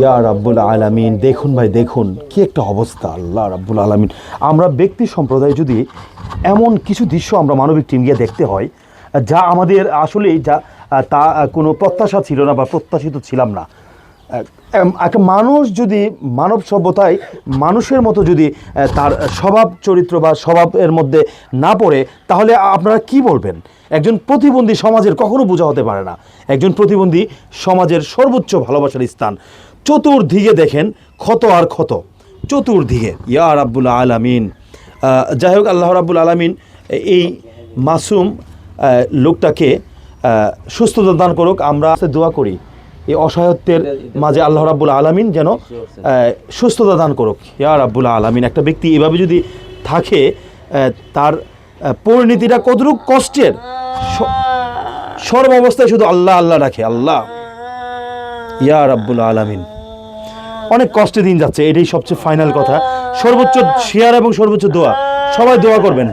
ইয়া রাব্বুল আলামিন, দেখুন ভাই, দেখুন, কি একটা অবস্থা, আল্লাহ রাব্বুল আলামিন। আমরা ব্যক্তি সম্প্রদায় যদি এমন কিছু দৃশ্য আমরা মানবিক টিম গিয়ে দেখতে হয়, যা আমাদের আসলেই যা তা কোনো প্রত্যাশা ছিল না বা প্রত্যাশিত ছিলাম না একটা মানুষ যদি মানব সভ্যতায় মানুষের মতো যদি তার স্বভাব চরিত্র বা স্বভাবের মধ্যে না পড়ে, তাহলে আপনারা কি বলবেন? একজন প্রতিবন্ধী সমাজের কখনো বোঝা হতে পারে না। একজন প্রতিবন্ধী সমাজের সর্বোচ্চ ভালোবাসার স্থান। চতুর্দিকে দেখেন ক্ষত আর ক্ষত। চতুর্দিকে, ইয়া রাব্বুল আলামিন। যাই হোক, আল্লাহ রাব্বুল আলামিন এই মাসুম লোকটাকে সুস্থতা দান করুক। আমরা দোয়া করি। এই অসহায়ত্বের মাঝে আল্লাহ রাব্বুল আলামিন যেন সুস্থতা দান করুক। ইয়া রাব্বুল আলামিন একটা ব্যক্তি এভাবে যদি থাকে তার পরিণতিটা কতটুকু কষ্টের? সর্ব অবস্থায় শুধু আল্লাহ আল্লাহ রাখে আল্লাহ। ইয়া রাব্বুল আলামিন। অনেক কষ্টে দিন যাচ্ছে এটাই সবচেয়ে ফাইনাল কথা। সর্বোচ্চ শেয়ার এবং সর্বোচ্চ দোয়া। সবাই দোয়া করবেন।